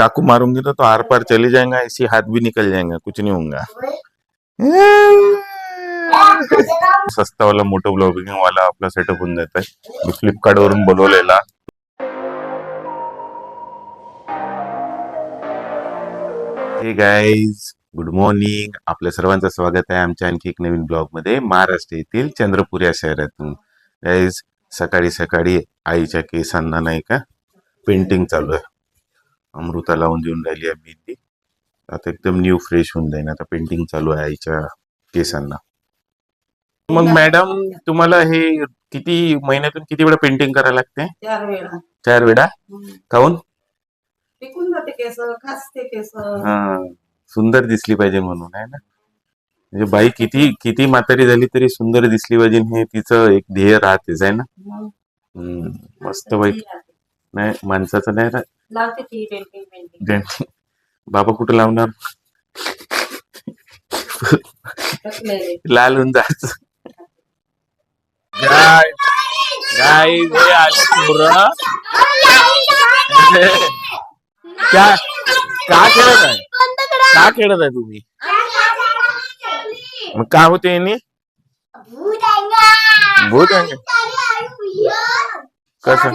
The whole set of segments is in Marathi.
चाकू मारूंगी तो तो आर पार चले जाएगा ऐसी हाथ भी निकल जाएगा कुछ नहीं होगा सस्ता वाला मोठं ब्लॉगिंग वाला आपला सेटअप होऊन जात आहे मी फ्लिपकार्ट वरून बोलवलेला। हे गाईज गुड मॉर्निंग आपल्या सर्वांचं स्वागत आहे आमच्या आणखी एक नवीन ब्लॉगमध्ये महाराष्ट्र येथील चंद्रपूर या शहरातून. गाईज सकाळी सकाळी आईच्या केसांना नाही का पेंटिंग चालू आहे. अमृता लावून देऊन राहिली आहे मेहंदी आता एकदम न्यू फ्रेश होऊन जाईन आता पेंटिंग चालू आहे आईच्या केसांना. मग मॅडम तुम्हाला हे किती महिन्यातून किती वेळा पेंटिंग करायला लागते? चार वेळा. चार वेळा. काऊन? पिकून जाते केस खासते केस. हा, सुंदर दिसली पाहिजे म्हणून आहे ना? म्हणजे बाई किती किती म्हातारी झाली तरी सुंदर दिसली पाहिजे हे तिचं एक ध्येय राहतेच आहे ना? मस्त बाई. नाही माणसाचं नाही राहत. लावते ती पेंटिंग पेंटिंग बाबा कुठं लावणार? कसलेले लाल होऊन जायचं. गाय गाय हे आली पोरं. क्या का खेळत आहे? का खेळत आहे तुम्ही? मग का होते यांनी? भूत आहे कसं?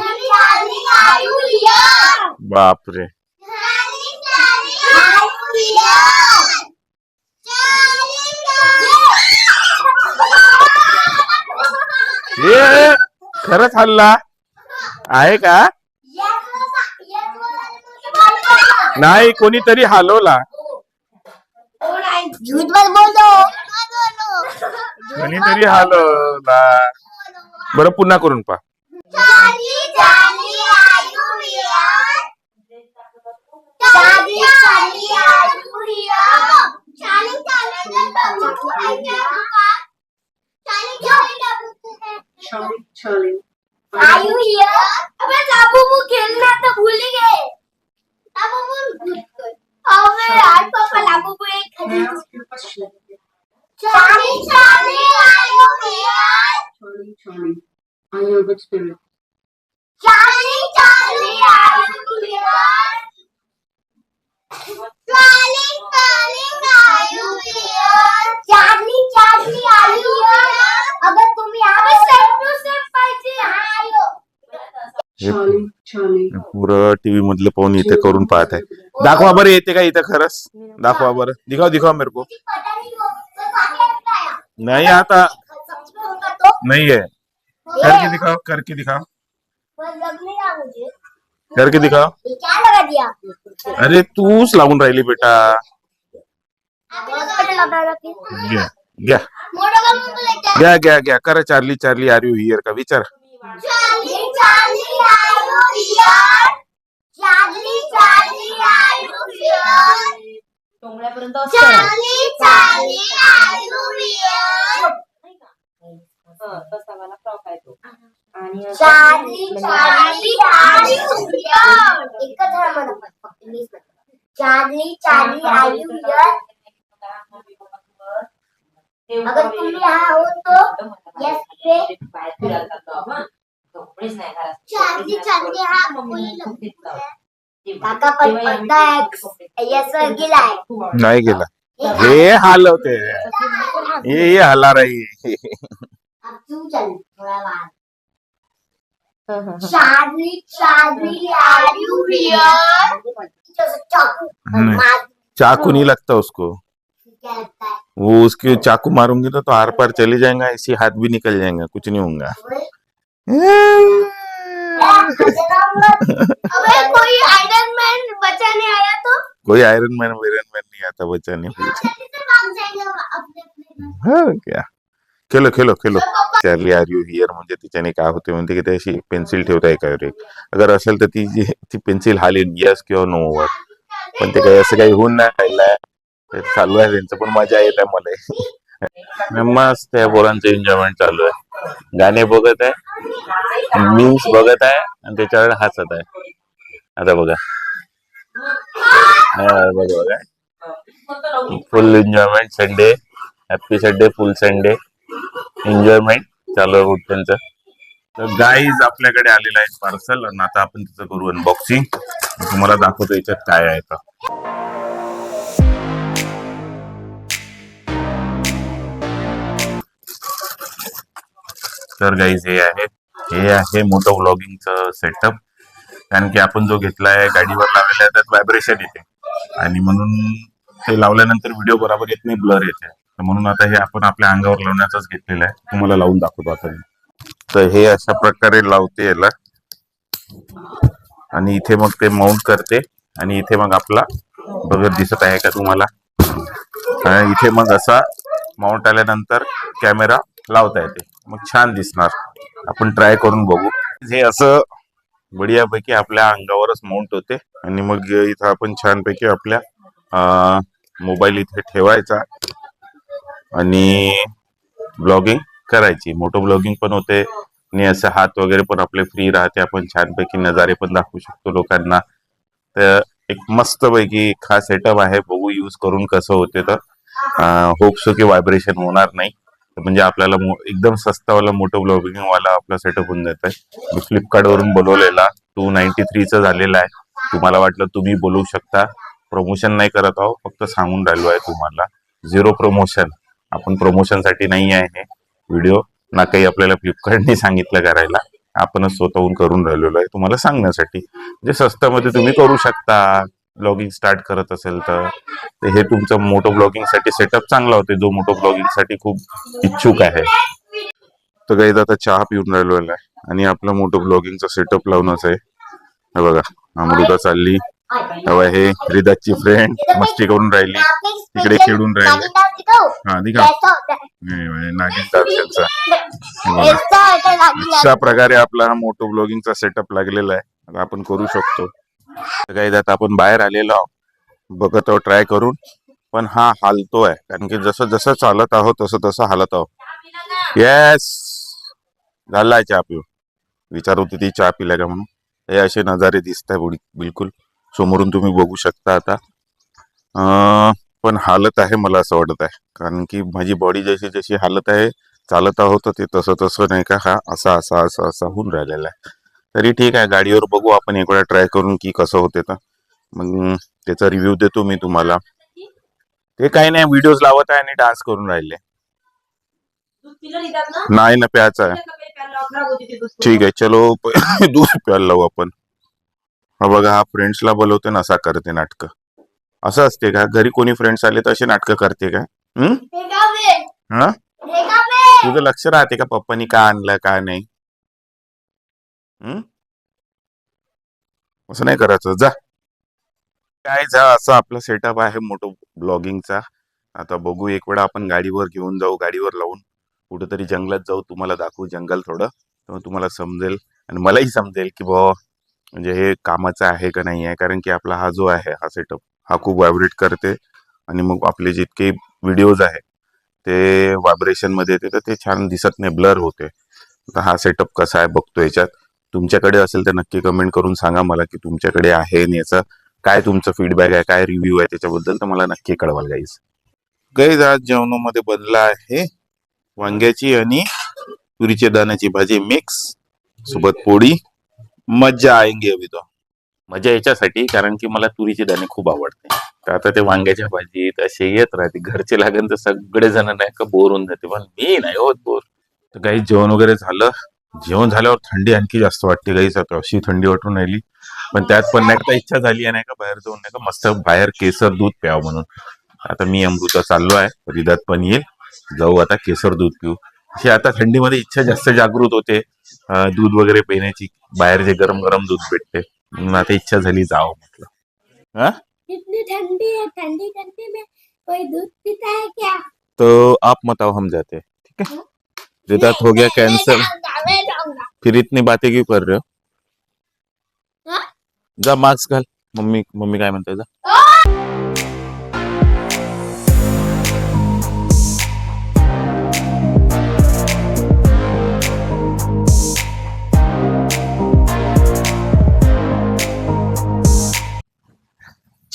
बापरे. हे खरंच हल्ला? आहे का? नाही कोणीतरी हलवला. कोणीतरी हलवला. बरं पुन्हा करून पा चाली चाली आयु विहार चाली चाली आयु विहार चाली चाली बाबू आयु चाली चाली छळी आयु हियर अबे बाबू वो खेलना तो भूल ही गए बाबू वो अबे यार पापा बाबू को एक चाली चाली आयु हियर छळी छळी अयोगच spirit. चाली चाली आयु विहार चाली चाली आयु विहार चाली चाली आयु विहार अगर तुम्ही आवाज सेम टू सेम पाहिजे हा आयो छळी छळी पुरं टीव्ही मधलं पाहून इथे करून पाहत आहे दाखवा बरं येते का इथं खरंच। दाखवा बरं। दिखाव दिखाव मेरे को। पता नहीं वो वो काहे लगता है। नाही आता। सच में होगा तो। नाही है। करके दिखाओ करके दिखाओ। वो लग नहीं रहा मुझे। करके दिखाओ। ये क्या लगा दिया अरे तूच लावून राहिली बेटा. घ्या घ्या. घ्या कर Charlie Charlie are you here का? विचार. चार्ली चार्ली आर यू आणि चाली चाली आयु विहार अगर तुम्ही हा हो तो yes पे चाली चाली हा कोणी काका पण पडताय यस वर गेलाय नाही गेला हे हलवते हे हे हला रही अब तू चल थोड़ा बाद चाली चाली आयु विहार जैसे चाकू नहीं। नहीं लगता उसको। लगता वो उसके चाकू मारूँगी तो, तो आर पार चले जाएगा ऐसी हाथ भी निकल जाएगा कुछ नहीं होगा कोई आयरन मैन बचाने आया तो? कोई आयरन मैन वायरन मैन नहीं आता बचाने हाँ क्या? खेलो खेलो खेलो. चार्ली आर यू हिअर म्हणजे तिच्याने काय होते म्हणते की ते अशी पेन्सिल ठेवता एकावर एक अगर असेल तर ती ती पेन्सिल हालेल यस किंवा नो वर पण ते काही असं काही होऊन नाही राहिलंय. ते चालू आहे त्यांचं पण मजा येत आहे मला. मस्त त्या पोरांचं एन्जॉयमेंट चालू आहे. गाणे बघत आहे मीम्स बघत आहे आणि त्याच्यावर हसत आहे. आता बघा. हा, बघा बघा. Full enjoyment Sunday happy Sunday full Sunday enjoyment चालू आहे त्यांचं तर गाईज आपल्याकडे आलेलं आहे पार्सल आणि आता आपण तिचं करू अनबॉक्सिंग तुम्हाला दाखवतो याच्यात काय आहे तर तर गाईज हे आहे हे आहे मोठं व्लॉगिंगचं सेटअप कारण की आपण जो घेतलाय गाडीवर लावलेला आहे त्यात व्हायब्रेशन येते. आणि म्हणून ते लावल्यानंतर व्हिडिओ बरोबर येत नाही ब्लर येते. तर म्हणून आता हे आपण आपल्या अंगावर लावण्याचाच घेतलेलं आहे. तुम्हाला लावून दाखवतो आता मी. तर हे अशा प्रकारे लावते याला. आणि इथे मग ते माउंट करते. आणि इथे मग आपला बगर दिसत आहे का तुम्हाला? आणि इथे मग असा माउंट आल्यानंतर कॅमेरा लावता येते. मग छान दिसणार. आपण ट्राय करून बघू. हे असं बढियापैकी आपल्या अंगावरच माउंट होते. आणि मग इथं आपण छानपैकी आपल्या मोबाईल इथे ठेवायचा. आणि ब्लॉगिंग करायची. मोठं ब्लॉगिंग पण होते. आणि असं हात वगैरे पण आपले फ्री राहते. आपण छानपैकी नजारे पण दाखवू शकतो लोकांना. तर एक मस्त पैकी हा सेटअप आहे. बघू यूज करून कसं होते तर. होप सो की व्हायब्रेशन होणार नाही. तर म्हणजे आपल्याला मो- एकदम सस्तावाला मोठं ब्लॉगिंग वाला आपला सेटअप होऊन जात आहे मी फ्लिपकार्ट वरून बोलवलेला. टू नाईन्टी थ्रीचा झालेला आहे. तुम्हाला वाटलं तुम्ही बोलवू शकता. प्रमोशन नाही करत आहो फक्त सांगून राहिलो आहे तुम्हाला. झिरो प्रमोशन आपण प्रमोशनसाठी नाही आहे हे. व्हिडिओ ना काही आपल्याला फ्लिपकार्टने सांगितलं करायला. आपणच स्वतःहून करून राहिलेलो आहे तुम्हाला सांगण्यासाठी. म्हणजे स्वस्तामध्ये तुम्ही करू शकता. ब्लॉगिंग स्टार्ट करत असेल तर. हे तुमचं मोठं ब्लॉगिंगसाठी सेटअप चांगला होते जो मोठं ब्लॉगिंगसाठी खूप इच्छुक आहे. तर काही आता चहा पिऊन राहिलेला आहे आणि आपलं मोठं ब्लॉगिंगचं सेटअप लावूनच आहे. हे बघा अमृता चालली. तेव्हा हे रिदाची फ्रेंड मस्ती करून राहिली तिकडे खेळून राहिले. हा दिखा नागिन दर्शनचा अशा प्रकारे आपला हा मोटो ब्लॉगिंगचा सेटअप लागलेला आहे. आता आपण करू शकतो. तर काही आता आपण बाहेर आलेलो आहोत. बघत आहोत ट्राय करून. पण हा हालतोय कारण की जसं जसं चालत आहोत तसं तसं हालत आहोत. येस झालाय चहा पिऊ विचार होती ती चहा पिला का म्हणून. हे असे नजारे दिसत आहे बिलकुल. समोरून तुम्ही बघू शकता आता. पण हालत आहे मला असं वाटत आहे. कारण की माझी बॉडी जशी जशी हालत आहे चालत आहोत ते तसं तसं नाही का हा असा असा असा असा होऊन राहिलेला आहे. तरी ठीक आहे गाडीवर बघू आपण एक वेळा ट्राय करून की कसं होते तर. मग त्याचा रिव्ह्यू देतो मी तुम्हाला. ते काही नाही व्हिडिओज लावत आहे आणि डान्स करून राहिले. नाही ना प्यायचं आहे. ठीक आहे चलो. दूध प्यायला लावू आपण. हा बघा हा फ्रेंड्सला बोलवते ना असा करते नाटक. असं असते का? घरी कोणी फ्रेंड्स आले तर असे नाटक करते का? हम्म हा? तुझं लक्ष राहते का पप्पानी का आणलं का नाही? असं नाही करायचं. जा. काय जा असं आपलं सेटअप आहे मोठं ब्लॉगिंगचा आता बघू एक वेळा आपण गाडीवर घेऊन जाऊ गाडीवर लावून. कुठेतरी जंगलात जाऊ तुम्हाला दाखवू जंगल थोडं. तेव्हा तुम्हाला समजेल आणि मलाही समजेल की बुवा म्हणजे हे कामाचं आहे का नाही आहे? कारण की आपला हा जो आहे हा सेटअप हा खूप व्हायब्रेट करते. आणि मग आपले जितके व्हिडिओज आहे ते व्हायब्रेशनमध्ये येते तर ते छान दिसत नाही ब्लर होते. तर हा सेटअप कसा आहे बघतो याच्यात. तुमच्याकडे असेल तर नक्की कमेंट करून सांगा मला की तुमच्याकडे आहे आणि याचा काय तुमचं फीडबॅक आहे काय रिव्ह्यू आहे त्याच्याबद्दल तर मला नक्की कळवाल गाईज गाईज आज जेवणामध्ये बनला आहे. वांग्याची आणि तुरीच्या दाण्याची भाजी मिक्स सोबत पोळी. मज्जा आएंगे अभी तो. मजा याच्यासाठी कारण की मला तुरीचे दाणे खूप आवडते. तर आता ते वांग्याच्या भाजीत असे येत राहते. घरचे लागन तर सगळे जण नाही का बोर होऊन जाते. पण मी नाही होत बोर. तर काही जेवण वगैरे झालं. जेवण झाल्यावर थंडी आणखी जास्त वाटते. गाईच आता अशी थंडी वाटून राहिली. पण त्यात पण नाही का इच्छा झाली आहे नाही का बाहेर जाऊन नाही का मस्त बाहेर केसर दूध प्यावं म्हणून. आता मी अमृता चाललो आहे. रिदात पण येईल. जाऊ आता केसर दूध पिऊ. अशी आता थंडीमध्ये इच्छा जास्त जागृत होते. दूध वगैरे पिण्याची बाहेर जे गरम गरम दूध भेटते. म्हणून आता इच्छा झाली जावं म्हटलं. हा? इतनी ठंडी है ठंडी ठंडी में कोई दूध पीता है क्या? तो आप मत आओ हम जाते हैं, ठीक है? रिदात हो गया जाऊंगा फिर इतनी बातें क्यों कर रहे हो? हाँ? जा मास्क घाल। मम्मी मम्मी काय म्हणते जा।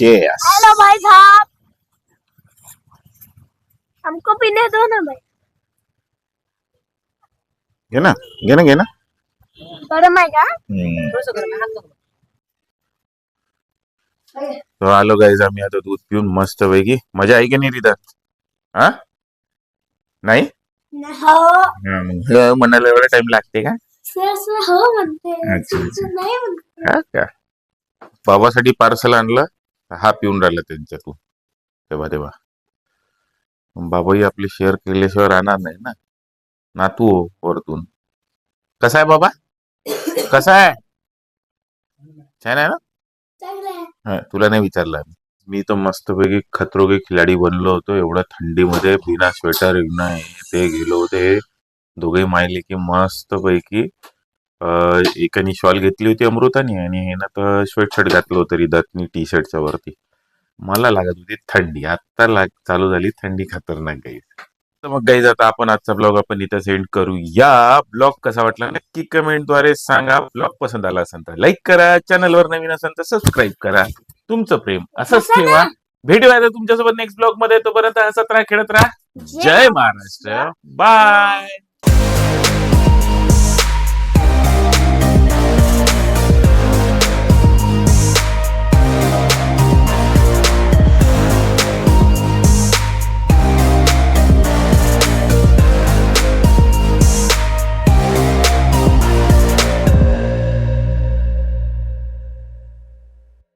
Cheers. हेलो भाई साहब हमको पीने दो ना भाई घे ना घे ना घे ना गरम है क्या हम्म. तर आलो गाईज आम्ही आता दूध पिऊन मस्त पैकी. मजा आहे की नाही रिदा हा? नाही? हो. हा, मग ह म्हणायला एवढा टाइम लागते का? सर सर हो म्हणते. अच्छा, अच्छा. नाही म्हणते. हा का? बाबासाठी पार्सल आणलं. हा पिऊन राहिला त्यांच्यातून. तेव्हा तेव्हा. बाबाही आपली शेअर केल्याशिवाय राहणार नाही ना. नातू हो वरतून. कसा आहे बाबा? कसा आहे? छान आहे ना? तुला नाही विचारलं. मी तर मस्तपैकी खतरोगे खिलाडी बनलो होतो. एवढ्या थंडीमध्ये बिना स्वेटर ते गेलो होते. दोघे मायले की मस्तपैकी एकाने शॉल घेतली होती अमृताने आणि हे ना तर स्वेटशर्ट घातलं होतं रिदातनी टी शर्टच्या वरती. मला लागत होती थंडी. आता लाग चालू झाली थंडी खतरनाक गाईज तर मग गाईज आता आपण आजचा ब्लॉग आपण इथं सेंड करू या ब्लॉग कसा वाटला नक्की कमेंटद्वारे सांगा. ब्लॉग पसंत आला असेल तर लाईक करा. चॅनलवर नवीन असेल तर सबस्क्राईब करा. तुमचं प्रेम असंच ठेवा. भेटूया आता तुमच्यासोबत नेक्स्ट ब्लॉगमध्ये. तोपर्यंत हसत राहा खेळत राहा. जय महाराष्ट्र. बाय